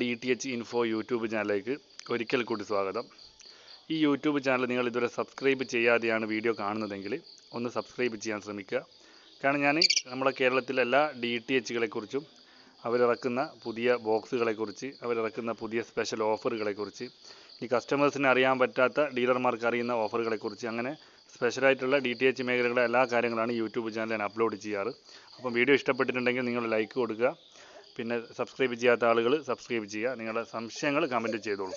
D T H info YouTube ചാനലിലേക്ക് ഒരിക്കൽ കൂടി സ്വാഗതം. ഈ യൂട്യൂബ് ചാനൽ നിങ്ങൾ ഇതുവരെ സബ്സ്ക്രൈബ് ചെയ്യാതെയാണ് വീഡിയോ കാണുന്നതെങ്കിൽ ഒന്ന് സബ്സ്ക്രൈബ് ചെയ്യാൻ ശ്രമിക്കുക. കാരണം ഞാൻ നമ്മുടെ കേരളത്തിലെ എല്ലാ ഡി ടി എച്ചുകളെക്കുറിച്ചും അവരിറക്കുന്ന പുതിയ ബോക്സുകളെക്കുറിച്ച് അവരിറക്കുന്ന പുതിയ സ്പെഷ്യൽ ഓഫറുകളെക്കുറിച്ച് ഈ കസ്റ്റമേഴ്സിന് അറിയാൻ പറ്റാത്ത ഡീലർമാർക്ക് അറിയുന്ന ഓഫറുകളെക്കുറിച്ച് അങ്ങനെ സ്പെഷ്യലായിട്ടുള്ള ഡി ടി എച്ച് മേഖലകളെ എല്ലാ കാര്യങ്ങളാണ് യൂട്യൂബ് ചാനൽ ഞാൻ അപ്ലോഡ് ചെയ്യാറ്. അപ്പം വീഡിയോ ഇഷ്ടപ്പെട്ടിട്ടുണ്ടെങ്കിൽ നിങ്ങൾ ലൈക്ക് കൊടുക്കുക. പിന്നെ സബ്സ്ക്രൈബ് ചെയ്യാത്ത ആളുകൾ സബ്സ്ക്രൈബ് ചെയ്യുക. നിങ്ങളുടെ സംശയങ്ങൾ കമന്റ് ചെയ്തോളൂ.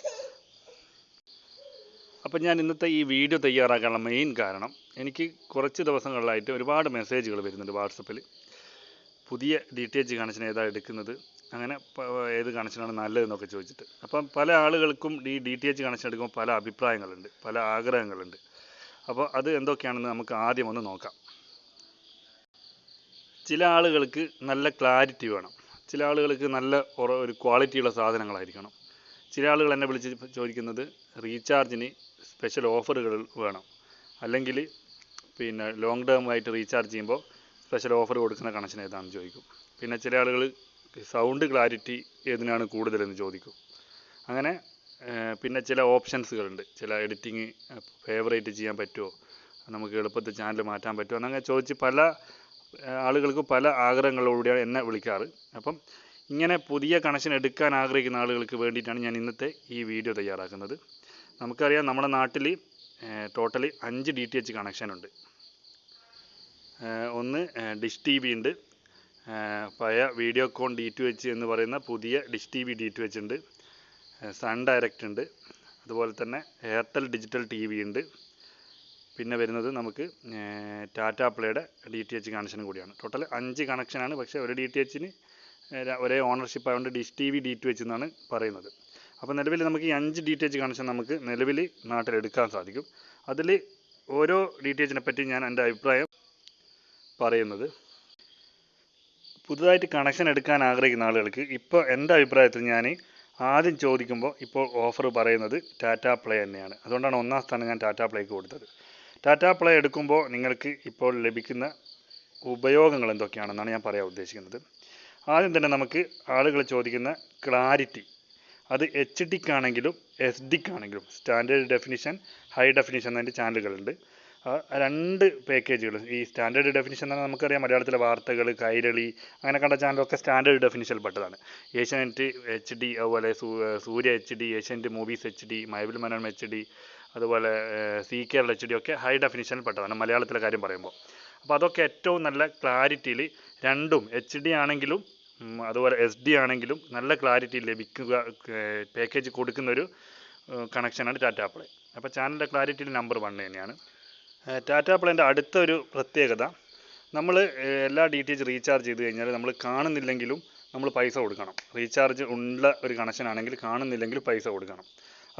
അപ്പം ഞാൻ ഇന്നത്തെ ഈ വീഡിയോ തയ്യാറാക്കാനുള്ള മെയിൻ കാരണം എനിക്ക് കുറച്ച് ദിവസങ്ങളിലായിട്ട് ഒരുപാട് മെസ്സേജുകൾ വരുന്നുണ്ട് വാട്സപ്പിൽ പുതിയ ഡി ടി എച്ച് കണക്ഷൻ ഏതാ എടുക്കുന്നത് അങ്ങനെ ഏത് കണക്ഷനാണ് നല്ലതെന്നൊക്കെ ചോദിച്ചിട്ട്. അപ്പം പല ആളുകൾക്കും ഈ ഡി ടി എച്ച് കണക്ഷൻ എടുക്കുമ്പോൾ പല അഭിപ്രായങ്ങളുണ്ട് പല ആഗ്രഹങ്ങളുണ്ട്. അപ്പോൾ അത് എന്തൊക്കെയാണെന്ന് നമുക്ക് ആദ്യം ഒന്ന് നോക്കാം. ചില ആളുകൾക്ക് നല്ല ക്ലാരിറ്റി വേണം. ചില ആളുകൾക്ക് നല്ല ഒരു ക്വാളിറ്റിയുള്ള സാധനങ്ങളായിരിക്കണം. ചില ആളുകൾ എന്നെ വിളിച്ച് ചോദിക്കുന്നത് റീചാർജിന് സ്പെഷ്യൽ ഓഫറുകൾ വേണം. അല്ലെങ്കിൽ പിന്നെ ലോങ് ടേം ആയിട്ട് റീചാർജ് ചെയ്യുമ്പോൾ സ്പെഷ്യൽ ഓഫർ കൊടുക്കുന്ന കണക്ഷൻ ഏതാണെന്ന് ചോദിക്കും. പിന്നെ ചില ആളുകൾ സൗണ്ട് ക്ലാരിറ്റി ഏതിനാണ് കൂടുതലെന്ന് ചോദിക്കും. അങ്ങനെ പിന്നെ ചില ഓപ്ഷൻസുകളുണ്ട് ചില എഡിറ്റിങ് ഫേവറേറ്റ് ചെയ്യാൻ പറ്റുമോ? നമുക്ക് എളുപ്പത്തിൽ ചാനൽ മാറ്റാൻ പറ്റുമോ? എന്നങ്ങനെ ചോദിച്ച് പല ആളുകൾക്ക് പല ആഗ്രഹങ്ങളോടുകൂടിയാണ് എന്നെ വിളിക്കാറ്. അപ്പം ഇങ്ങനെ പുതിയ കണക്ഷൻ എടുക്കാൻ ആഗ്രഹിക്കുന്ന ആളുകൾക്ക് വേണ്ടിയിട്ടാണ് ഞാൻ ഇന്നത്തെ ഈ വീഡിയോ തയ്യാറാക്കുന്നത്. നമുക്കറിയാം നമ്മുടെ നാട്ടിൽ ടോട്ടലി അഞ്ച് ഡി ടി എച്ച് കണക്ഷൻ ഉണ്ട്. ഒന്ന് ഡിഷ് ടി വി ഉണ്ട്. പഴയ വീഡിയോകോൺ ഡി ടു എച്ച് എന്ന് പറയുന്ന പുതിയ dish T V D to H ഉണ്ട്. സൺ ഡയറക്റ്റ് ഉണ്ട്. അതുപോലെ തന്നെ എയർടെൽ ഡിജിറ്റൽ ടി വി ഉണ്ട്. പിന്നെ വരുന്നത് നമുക്ക് ടാറ്റ പ്ലേയുടെ ഡി ടി എച്ച് കണക്ഷൻ കൂടിയാണ്. ടോട്ടൽ അഞ്ച് കണക്ഷനാണ് പക്ഷേ ഒരു ഡി ടി എച്ചിന് ഒരേ ഓണർഷിപ്പ് ആയതുകൊണ്ട് dish T V D to H എന്നാണ് പറയുന്നത്. അപ്പോൾ നിലവിൽ നമുക്ക് ഈ അഞ്ച് ഡി ടി എച്ച് കണക്ഷൻ നമുക്ക് നിലവിൽ നാട്ടിൽ എടുക്കാൻ സാധിക്കും. അതിൽ ഓരോ ഡി ടി എച്ചിനെ പറ്റി ഞാൻ എന്റെ അഭിപ്രായം പറയുന്നത്. പുതുതായിട്ട് കണക്ഷൻ എടുക്കാൻ ആഗ്രഹിക്കുന്ന ആളുകൾക്ക് ഇപ്പോൾ എന്റെ അഭിപ്രായത്തിൽ ഞാൻ ആദ്യം ചോദിക്കുമ്പോൾ ഇപ്പോൾ ഓഫർ പറയുന്നത് ടാറ്റ പ്ലേ തന്നെയാണ്. അതുകൊണ്ടാണ് ഒന്നാം സ്ഥാനം ഞാൻ ടാറ്റ പ്ലേക്ക് കൊടുത്തത്. ടാറ്റ പ്ലേ എടുക്കുമ്പോൾ നിങ്ങൾക്ക് ഇപ്പോൾ ലഭിക്കുന്ന ഉപയോഗങ്ങൾ എന്തൊക്കെയാണെന്നാണ് ഞാൻ പറയാൻ ഉദ്ദേശിക്കുന്നത്. ആദ്യം തന്നെ നമുക്ക് ആളുകൾ ചോദിക്കുന്ന ക്ലാരിറ്റി അത് എച്ച് ഡിക്കാണെങ്കിലും എസ് ഡിക്കാണെങ്കിലും സ്റ്റാൻഡേർഡ് ഡെഫിനിഷൻ ഹൈ ഡെഫിനിഷൻ എന്നതിന്റെ ചാനലുകളുണ്ട്. രണ്ട് പാക്കേജുകൾ ഈ സ്റ്റാൻഡേർഡ് ഡെഫിനിഷൻ എന്ന് പറഞ്ഞാൽ നമുക്കറിയാം. മലയാളത്തിലെ വാർത്തകൾ കൈരളി അങ്ങനെ കണ്ട ചാനലൊക്കെ സ്റ്റാൻഡേർഡ് ഡെഫിനിഷനിൽ പെട്ടതാണ്. ഏഷ്യാനെറ്റ് എച്ച് ഡി അതുപോലെ Surya H D Asianet movies H D മൈബിൾ Manorama H D അതുപോലെ C K L H D ഒക്കെ ഹൈ ഡെഫിനിഷനിൽ പെട്ടതാണ് മലയാളത്തിലെ കാര്യം പറയുമ്പോൾ. അപ്പോൾ അതൊക്കെ ഏറ്റവും നല്ല ക്ലാരിറ്റിയിൽ രണ്ടും എച്ച് ഡി ആണെങ്കിലും അതുപോലെ എസ് ഡി ആണെങ്കിലും നല്ല ക്ലാരിറ്റി ലഭിക്കുക പാക്കേജ് കൊടുക്കുന്ന ഒരു കണക്ഷനാണ് ടാറ്റ പ്ലേ അപ്പോൾ ചാനലിന്റെ ക്ലാരിറ്റിയിൽ നമ്പർ വൺ തന്നെയാണ്. ടാറ്റ പ്ലേന്റെ അടുത്ത ഒരു പ്രത്യേകത നമ്മൾ എല്ലാ ഡി ടി എച്ച് റീചാർജ് ചെയ്ത് കഴിഞ്ഞാൽ നമ്മൾ കാണുന്നില്ലെങ്കിലും നമ്മൾ പൈസ കൊടുക്കണം. റീചാർജ് ഉള്ള ഒരു കണക്ഷൻ ആണെങ്കിൽ കാണുന്നില്ലെങ്കിൽ പൈസ കൊടുക്കണം.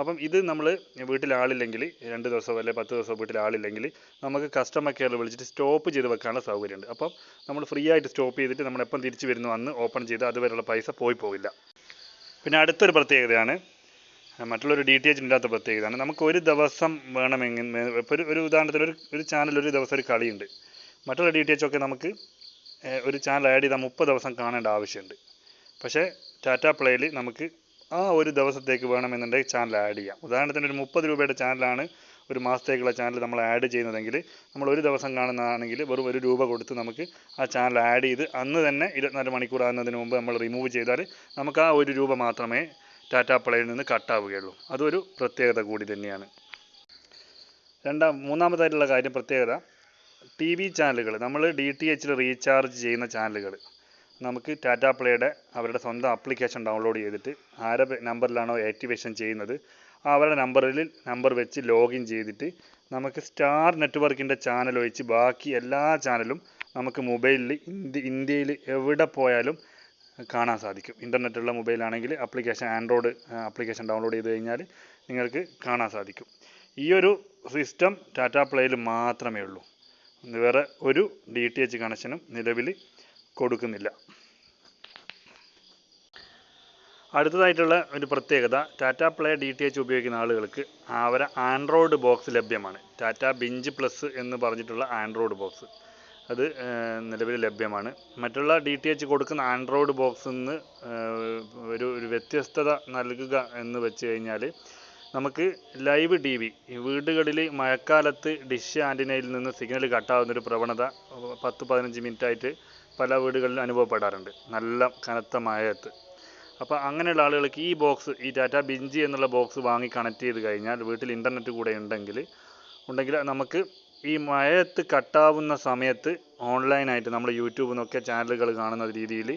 അപ്പം ഇത് നമ്മൾ വീട്ടിൽ ആളില്ലെങ്കിൽ രണ്ട് ദിവസമോ അല്ലെങ്കിൽ പത്ത് ദിവസമോ വീട്ടിൽ ആളില്ലെങ്കിൽ നമുക്ക് കസ്റ്റമർ കെയറിൽ വിളിച്ചിട്ട് സ്റ്റോപ്പ് ചെയ്ത് വെക്കാനുള്ള സൗകര്യമുണ്ട്. അപ്പം നമ്മൾ ഫ്രീ ആയിട്ട് സ്റ്റോപ്പ് ചെയ്തിട്ട് നമ്മൾ എപ്പം തിരിച്ച് വരുന്നു അന്ന് ഓപ്പൺ ചെയ്ത് അതുവരെയുള്ള പൈസ പോയി പോവില്ല. പിന്നെ അടുത്തൊരു പ്രത്യേകതയാണ് മറ്റുള്ളൊരു ഡി ടി എച്ച് ഇല്ലാത്ത പ്രത്യേകതയാണ്. നമുക്ക് ഒരു ദിവസം വേണമെങ്കിൽ ഇപ്പോൾ ഒരു ഒരു ഉദാഹരണത്തിന് ഒരു ഒരു ചാനൽ ഒരു ദിവസം ഒരു കളിയുണ്ട്. മറ്റുള്ള ഡി ടി എച്ച് ഒക്കെ നമുക്ക് ഒരു ചാനൽ ആഡ് ചെയ്താൽ മുപ്പത് ദിവസം കാണേണ്ട ആവശ്യമുണ്ട്. പക്ഷേ ടാറ്റ പ്ലേയിൽ നമുക്ക് ആ ഒരു ദിവസത്തേക്ക് വേണമെന്നുണ്ടെങ്കിൽ ചാനൽ ആഡ് ചെയ്യാം. ഉദാഹരണത്തിന് ഒരു മുപ്പത് രൂപയുടെ ചാനലാണ് ഒരു മാസത്തേക്കുള്ള ചാനൽ നമ്മൾ ആഡ് ചെയ്യുന്നതെങ്കിൽ നമ്മൾ ഒരു ദിവസം കാണുന്നതാണെങ്കിൽ വെറും ഒരു രൂപ കൊടുത്ത് നമുക്ക് ആ ചാനൽ ആഡ് ചെയ്ത് അന്ന് തന്നെ ഇരുപത്തിനാല് മണിക്കൂർ ആകുന്നതിന് മുമ്പ് നമ്മൾ റിമൂവ് ചെയ്താൽ നമുക്ക് ആ ഒരു രൂപ മാത്രമേ ടാറ്റ പ്ലേയിൽ നിന്ന് കട്ടാവുകയുള്ളൂ അതൊരു പ്രത്യേകത കൂടി തന്നെയാണ്. രണ്ടാം മൂന്നാമതായിട്ടുള്ള കാര്യം പ്രത്യേകത. ടി വി ചാനലുകൾ നമ്മൾ ഡി ടി എച്ചിൽ റീചാർജ് ചെയ്യുന്ന ചാനലുകൾ നമുക്ക് ടാറ്റ പ്ലേയുടെ അവരുടെ സ്വന്തം ആപ്ലിക്കേഷൻ ഡൗൺലോഡ് ചെയ്തിട്ട് ആരുടെ നമ്പറിലാണോ ആക്ടിവേഷൻ ചെയ്യുന്നത് അവരുടെ നമ്പറിൽ നമ്പർ വെച്ച് ലോഗിൻ ചെയ്തിട്ട് നമുക്ക് സ്റ്റാർ നെറ്റ്വർക്കിന്റെ ചാനൽ ഒഴിച്ച് ബാക്കി എല്ലാ ചാനലും നമുക്ക് മൊബൈലിൽ ഇന്ത്യ ഇന്ത്യയിൽ എവിടെ പോയാലും കാണാൻ സാധിക്കും. ഇന്റർനെറ്റുള്ള മൊബൈലാണെങ്കിൽ ആപ്ലിക്കേഷൻ ആൻഡ്രോയിഡ് ആപ്ലിക്കേഷൻ ഡൗൺലോഡ് ചെയ്ത് കഴിഞ്ഞാൽ നിങ്ങൾക്ക് കാണാൻ സാധിക്കും. ഈ ഒരു സിസ്റ്റം ടാറ്റ പ്ലേയിൽ മാത്രമേ ഉള്ളൂ. വേറെ ഒരു ഡി ടി എച്ച് കണക്ഷനും നിലവിൽ കൊടുക്കുന്നില്ല. അടുത്തതായിട്ടുള്ള ഒരു പ്രത്യേകത Tata play D T H ഉപയോഗിക്കുന്ന ആളുകൾക്ക് അവരെ ആൻഡ്രോയിഡ് ബോക്സ് ലഭ്യമാണ്. ടാറ്റ ബിഞ്ച് പ്ലസ് എന്ന് പറഞ്ഞിട്ടുള്ള ആൻഡ്രോയിഡ് ബോക്സ് അത് നിലവിൽ ലഭ്യമാണ്. മറ്റുള്ള ഡി ടി എച്ച് കൊടുക്കുന്ന ആൻഡ്രോയിഡ് ബോക്സിൽ നിന്ന് ഒരു ഒരു വ്യത്യസ്തത നൽകുക എന്ന് വെച്ച് കഴിഞ്ഞാൽ നമുക്ക് ലൈവ് ടി വി വീടുകളിൽ മഴക്കാലത്ത് ഡിഷ് ആന്റിനയിൽ നിന്ന് സിഗ്നൽ കട്ടാവുന്നൊരു പ്രവണത പത്ത് പതിനഞ്ച് മിനിറ്റായിട്ട് പല വീടുകളിലും അനുഭവപ്പെടാറുണ്ട്. നല്ല കനത്ത മഴയത്ത്. അപ്പോൾ അങ്ങനെയുള്ള ആളുകൾക്ക് ഈ ബോക്സ് ഈ ടാറ്റ ബിഞ്ചി എന്നുള്ള ബോക്സ് വാങ്ങി കണക്ട് ചെയ്ത് കഴിഞ്ഞാൽ വീട്ടിൽ ഇന്റർനെറ്റ് കൂടെ ഉണ്ടെങ്കിൽ ഉണ്ടെങ്കിൽ നമുക്ക് ഈ മഴയത്ത് കട്ടാവുന്ന സമയത്ത് ഓൺലൈനായിട്ട് നമ്മൾ യൂട്യൂബിൽ നിന്നൊക്കെ ചാനലുകൾ കാണുന്ന രീതിയിൽ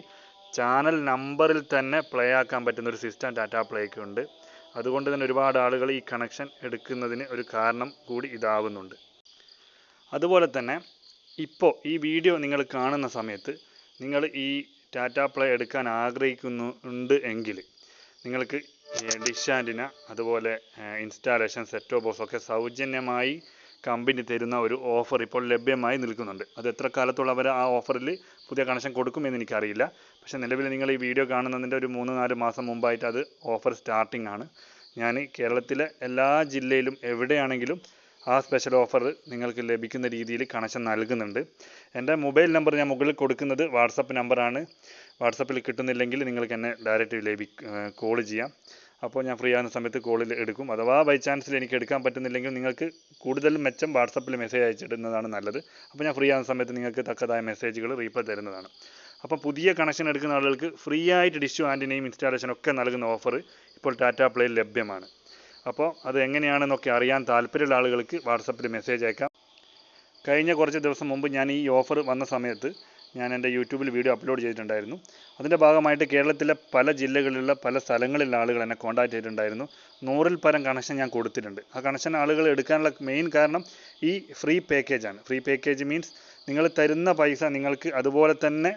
ചാനൽ നമ്പറിൽ തന്നെ പ്ലേ ആക്കാൻ പറ്റുന്ന ഒരു സിസ്റ്റം ടാറ്റ പ്ലേക്ക് ഉണ്ട്. അതുകൊണ്ട് തന്നെ ഒരുപാട് ആളുകൾ ഈ കണക്ഷൻ എടുക്കുന്നതിന് ഒരു കാരണം കൂടി ഇതാവുന്നുണ്ട്. അതുപോലെ തന്നെ ഇപ്പോൾ ഈ വീഡിയോ നിങ്ങൾ കാണുന്ന സമയത്ത് നിങ്ങൾ ഈ ടാറ്റ പ്ലേ എടുക്കാൻ ആഗ്രഹിക്കുന്നു ഉണ്ട് എങ്കിൽ നിങ്ങൾക്ക് ഡിഷ് അതുപോലെ ഇൻസ്റ്റാളേഷൻ സെറ്റോ ബോക്സ് ഒക്കെ സൗജന്യമായി കമ്പനി തരുന്ന ഒരു ഓഫർ ഇപ്പോൾ ലഭ്യമായി നിൽക്കുന്നുണ്ട്. അത് എത്ര കാലത്തോളം അവർ ആ ഓഫറിൽ പുതിയ കണക്ഷൻ കൊടുക്കുമെന്ന് എനിക്കറിയില്ല. പക്ഷേ നിലവിൽ നിങ്ങൾ ഈ വീഡിയോ കാണുന്നതിന്റെ ഒരു മൂന്ന് നാല് മാസം മുമ്പായിട്ട് അത് ഓഫർ സ്റ്റാർട്ടിംഗ് ആണ്. ഞാൻ കേരളത്തിലെ എല്ലാ ജില്ലയിലും എവിടെയാണെങ്കിലും ആ സ്പെഷ്യൽ ഓഫർ നിങ്ങൾക്ക് ലഭിക്കുന്ന രീതിയിൽ കണക്ഷൻ നൽകുന്നുണ്ട്. എന്റെ മൊബൈൽ നമ്പർ ഞാൻ മുകളിൽ കൊടുക്കുന്നത് വാട്സപ്പ് നമ്പറാണ് വാട്സപ്പിൽ കിട്ടുന്നില്ലെങ്കിൽ നിങ്ങൾക്ക് എന്നെ ഡയറക്റ്റ് ലഭി കോൾ ചെയ്യാം. അപ്പോൾ ഞാൻ ഫ്രീ ആകുന്ന സമയത്ത് കോളിൽ എടുക്കും. അഥവാ ബൈ ചാൻസിൽ എനിക്ക് എടുക്കാൻ പറ്റുന്നില്ലെങ്കിൽ നിങ്ങൾക്ക് കൂടുതൽ മെച്ചം വാട്സപ്പിൽ മെസ്സേജ് അയച്ചിടുന്നതാണ് നല്ലത്. അപ്പോൾ ഞാൻ ഫ്രീ ആകുന്ന സമയത്ത് നിങ്ങൾക്ക് തക്കതായ മെസ്സേജുകൾ റീപ്ലൈ തരുന്നതാണ്. അപ്പോൾ പുതിയ കണക്ഷൻ എടുക്കുന്ന ആളുകൾക്ക് ഫ്രീ ആയിട്ട് ഡിഷും ആന്റിനെയും ഇൻസ്റ്റാളേഷനും ഒക്കെ നൽകുന്ന ഓഫർ ഇപ്പോൾ ടാറ്റ പ്ലേയിൽ ലഭ്യമാണ്. അപ്പോൾ അത് എങ്ങനെയാണെന്നൊക്കെ അറിയാൻ താല്പര്യമുള്ള ആളുകൾക്ക് വാട്സപ്പിൽ മെസ്സേജ് അയക്കാം. കഴിഞ്ഞ കുറച്ച് ദിവസം മുമ്പ് ഞാൻ ഈ ഓഫർ വന്ന സമയത്ത് ഞാൻ എന്റെ യൂട്യൂബിൽ വീഡിയോ അപ്ലോഡ് ചെയ്തിട്ടുണ്ടായിരുന്നു. അതിന്റെ ഭാഗമായിട്ട് കേരളത്തിലെ പല ജില്ലകളിലുള്ള പല സ്ഥലങ്ങളിലുള്ള ആളുകൾ എന്നെ കോൺടാക്ട് ചെയ്തിട്ടുണ്ടായിരുന്നു. നൂറിൽ പരം കണക്ഷൻ ഞാൻ കൊടുത്തിട്ടുണ്ട്. ആ കണക്ഷൻ ആളുകൾ എടുക്കാനുള്ള മെയിൻ കാരണം ഈ ഫ്രീ പാക്കേജാണ് ഫ്രീ പാക്കേജ് മീൻസ് നിങ്ങൾ തരുന്ന പൈസ നിങ്ങൾക്ക് അതുപോലെ തന്നെ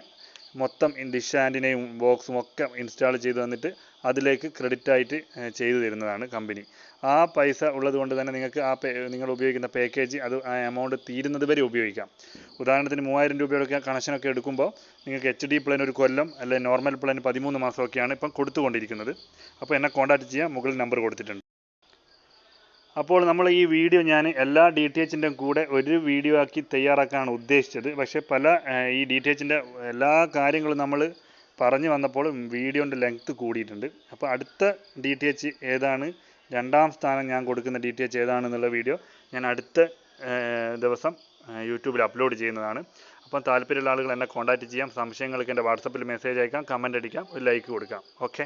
മൊത്തം ഡിഷ് ആന്റിനെയും ബോക്സും ഒക്കെ ഇൻസ്റ്റാൾ ചെയ്ത് തന്നിട്ട് അതിലേക്ക് ക്രെഡിറ്റ് ആയിട്ട് ചെയ്തു തരുന്നതാണ് കമ്പനി ആ പൈസ ഉള്ളത് കൊണ്ട് തന്നെ നിങ്ങൾക്ക് ആ നിങ്ങൾ ഉപയോഗിക്കുന്ന പാക്കേജ് അത് ആ എമൗണ്ട് തീരുന്നത് വരെ ഉപയോഗിക്കാം. ഉദാഹരണത്തിന് മൂവായിരം രൂപയുടെ കണക്ഷനൊക്കെ എടുക്കുമ്പോൾ നിങ്ങൾക്ക് എച്ച് ഡി പ്ലാൻ ഒരു കൊല്ലം അല്ലെങ്കിൽ നോർമൽ പ്ലാൻ പതിമൂന്ന് മാസമൊക്കെയാണ് ഇപ്പം കൊടുത്തുകൊണ്ടിരിക്കുന്നത്. അപ്പോൾ എന്നെ കോൺടാക്റ്റ് ചെയ്യാം മുകളിൽ നമ്പർ കൊടുത്തിട്ടുണ്ട്. അപ്പോൾ നമ്മൾ ഈ വീഡിയോ ഞാൻ എല്ലാ ഡി ടി കൂടെ ഒരു വീഡിയോ ആക്കി തയ്യാറാക്കാനാണ് ഉദ്ദേശിച്ചത്. പക്ഷേ പല ഈ ഡി ടി എച്ചിന്റെ എല്ലാ കാര്യങ്ങളും നമ്മൾ പറഞ്ഞു വന്നപ്പോൾ വീഡിയോന്റെ ലെങ്ത്ത് കൂടിയിട്ടുണ്ട്. അപ്പോൾ അടുത്ത ഡി ടി എച്ച് ഏതാണ് രണ്ടാം സ്ഥാനം ഞാൻ കൊടുക്കുന്ന ഡി ടി എച്ച് ഏതാണെന്നുള്ള വീഡിയോ ഞാൻ അടുത്ത ദിവസം യൂട്യൂബിൽ അപ്ലോഡ് ചെയ്യുന്നതാണ്. അപ്പം താല്പര്യമുള്ള ആളുകൾ എന്നെ കോൺടാക്റ്റ് ചെയ്യാം. സംശയങ്ങൾക്ക് എന്റെ വാട്സപ്പിൽ മെസ്സേജ് അയക്കാം കമന്റ് അടിക്കാം ഒരു ലൈക്ക് കൊടുക്കാം. ഓക്കെ